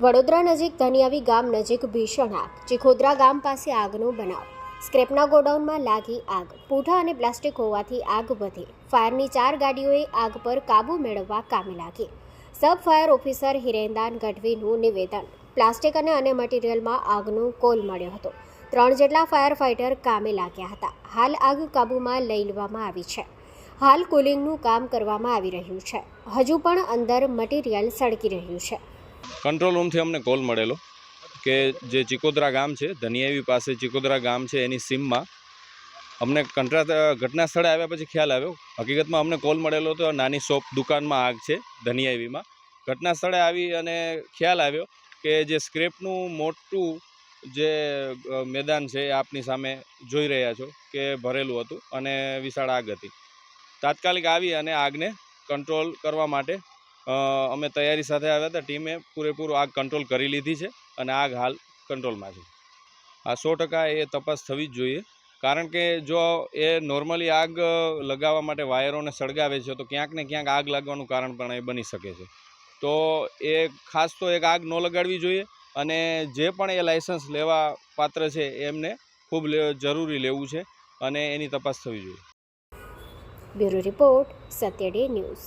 વડોદરા નજીક ધનિયાવી ગામ નજીક ભીષણ આગ. ચિખોદરા ગામ પાસે આગનો બનાવ. સ્ક્રેપના ગોડાઉનમાં લાગી આગ. પૂઠા અને પ્લાસ્ટિક હોવાથી આગ વધી. ફાયરની ચાર ગાડીઓએ આગ પર કાબુ મેળવવા કામે લાગી. સબ ફાયર ઓફિસર હિરેન્દાન ગઢવીનું નિવેદન. પ્લાસ્ટિક અને અન્ય મટીરિયલમાં આગનો કોલ મળ્યો હતો. ત્રણ જેટલા ફાયર ફાઇટર કામે લાગ્યા હતા. હાલ આગ કાબૂમાં લઈ લેવામાં આવી છે. હાલ કુલિંગનું કામ કરવામાં આવી રહ્યું છે. હજુ પણ અંદર મટીરિયલ સળકી રહ્યું છે. કંટ્રોલ રૂમથી અમને કોલ મળેલો કે જે ચિકોદરા ગામ છે, ધનિયાવી પાસે ચિકોદરા ગામ છે, એની સીમમાં. અમને કંટ્રા ઘટના સ્થળે આવ્યા પછી ખ્યાલ આવ્યો. હકીકતમાં અમને કોલ મળેલો હતો નાની શોપ દુકાનમાં આગ છે, ધનિયાવીમાં. ઘટના સ્થળે આવી અને ખ્યાલ આવ્યો કે જે સ્ક્રેપનું મોટું જે મેદાન છે, એ આપની સામે જોઈ રહ્યા છો કે ભરેલું હતું અને વિશાળ આગ હતી. તાત્કાલિક આવી અને આગને કંટ્રોલ કરવા માટે અમે તૈયારી સાથે આવ્યા હતા. ટીમે પૂરેપૂરું આગ કંટ્રોલ કરી લીધી છે અને આગ હાલ કંટ્રોલમાં છે આ સો ટકા એ તપાસ થવી જ જોઈએ. કારણ કે જો એ નોર્મલી આગ લગાવવા માટે વાયરોને સળગાવે છે, તો ક્યાંક ને ક્યાંક આગ લાગવાનું કારણ પણ એ બની શકે છે. તો એ ખાસ તો એક આગ ન લગાડવી જોઈએ અને જે પણ એ લાઇસન્સ લેવા પાત્ર છે, એમને ખૂબ જરૂરી લેવું છે અને એની તપાસ થવી જોઈએ. Bureau report Satya day news.